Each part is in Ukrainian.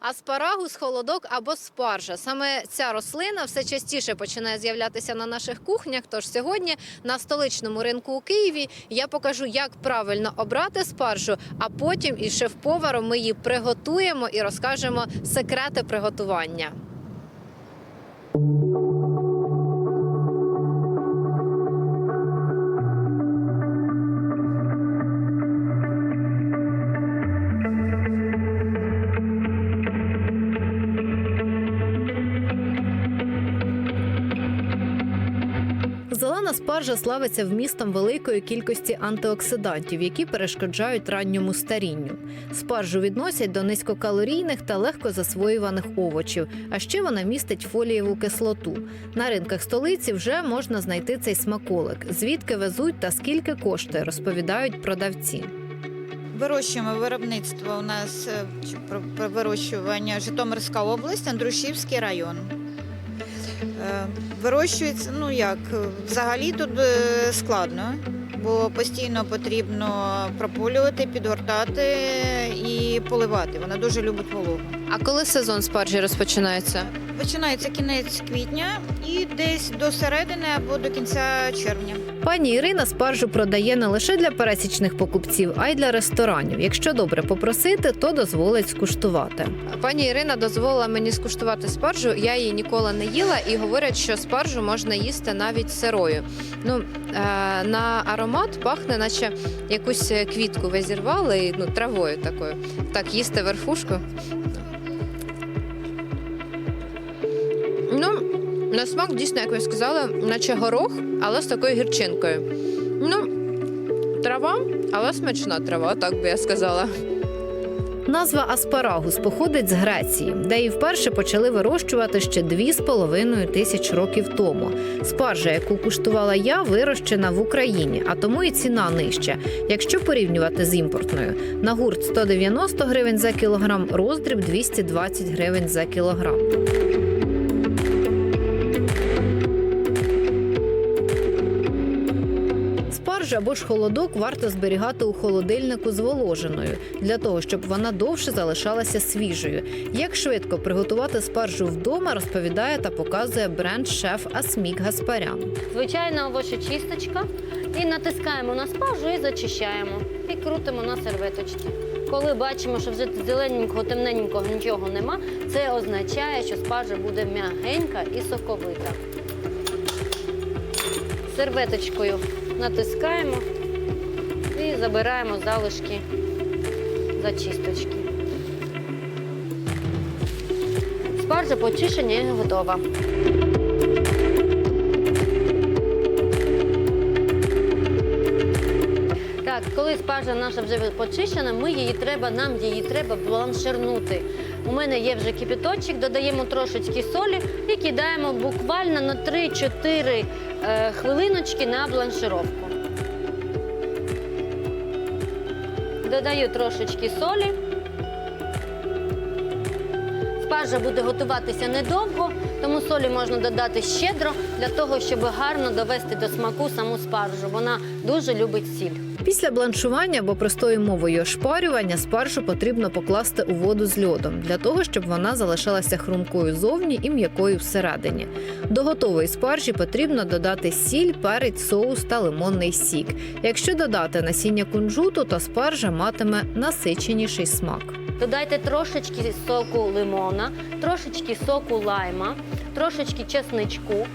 Аспарагус, холодок або спаржа. Саме ця рослина все частіше починає з'являтися на наших кухнях. Тож сьогодні на столичному ринку у Києві я покажу, як правильно обрати спаржу, а потім із шеф-поваром ми її приготуємо і розкажемо секрети приготування. Зелена спаржа славиться вмістом великої кількості антиоксидантів, які перешкоджають ранньому старінню. Спаржу відносять до низькокалорійних та легко засвоюваних овочів. А ще вона містить фолієву кислоту. На ринках столиці вже можна знайти цей смаколик. Звідки везуть та скільки коштує, розповідають продавці. Вирощуємо виробництво у нас е, про вирощування Житомирська область, Андрушівський район. Е, Вирощується, ну як, е, взагалі тут е, складно, бо постійно потрібно прополювати, підгортати і поливати. Вона дуже любить вологу. А коли сезон спаржі розпочинається? Починається кінець квітня і десь до середини або до кінця червня. Пані Ірина спаржу продає не лише для пересічних покупців, а й для ресторанів. Якщо добре попросити, то дозволить скуштувати. Пані Ірина дозволила мені скуштувати спаржу. Я її ніколи не їла і говорять, що спаржу можна їсти навіть сирою. Ну е, на аромат пахне, наче якусь квітку ви зірвали, ну травою такою. Так, їсти верхушку. Ну, на смак дійсно, як ви сказали, наче горох, але з такою гірчинкою. Ну, трава, але смачна трава, так би я сказала. Назва аспарагус походить з Греції, де її вперше почали вирощувати ще 2,5 тисяч років тому. Спаржа, яку куштувала я, вирощена в Україні, а тому і ціна нижча. Якщо порівнювати з імпортною, на гурт 190 гривень за кілограм, роздріб 220 гривень за кілограм. Спаржу або ж холодок варто зберігати у холодильнику зволоженою для того, щоб вона довше залишалася свіжою. Як швидко приготувати спаржу вдома, розповідає та показує бренд шеф Асмік Гаспарян. Звичайна овочечисточка. І натискаємо на спаржу і зачищаємо. І крутимо на серветочці. Коли бачимо, що вже зелененького, темненького нічого нема, це означає, що спаржа буде м'ягенька і соковита. Серветочкою натискаємо і забираємо залишки зачисточки. Спаржа почищення готова. Так, коли спаржа наша вже почищена, ми її треба, нам її треба бланширнути. У мене є вже кипіточок, додаємо трошечки солі і кидаємо буквально на 3-4 е, хвилиночки на бланшировку. Додаю трошечки солі. Спаржа буде готуватися недовго, тому солі можна додати щедро для того, щоб гарно довести до смаку саму спаржу. Вона дуже любить сіль. Після бланшування або простою мовою ошпарювання спаржу потрібно покласти у воду з льодом для того, щоб вона залишалася хрумкою зовні і м'якою всередині. До готової спаржі потрібно додати сіль, перець, соус та лимонний сік. Якщо додати насіння кунжуту, то спаржа матиме насиченіший смак. Додайте трошечки соку лимона, трошечки соку лайма, трошечки чесничку,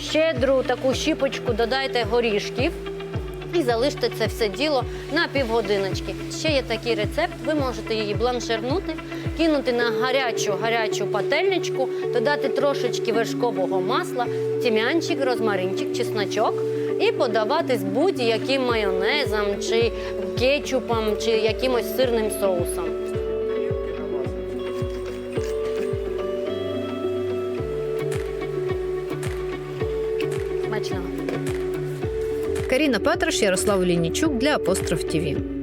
щедру таку щіпочку додайте горішків і залиште це все діло на півгодиночки. Ще є такий рецепт, ви можете її бланширнути, кинути на гарячу гарячу пательничку, додати трошечки вершкового масла, тім'янчик, розмаринчик, чесночок і подавати з будь-яким майонезом, чи кетчупом, чи якимось сирним соусом. Каріна Петраш, Ярослав Лінічук для Апостроф ТІВІ.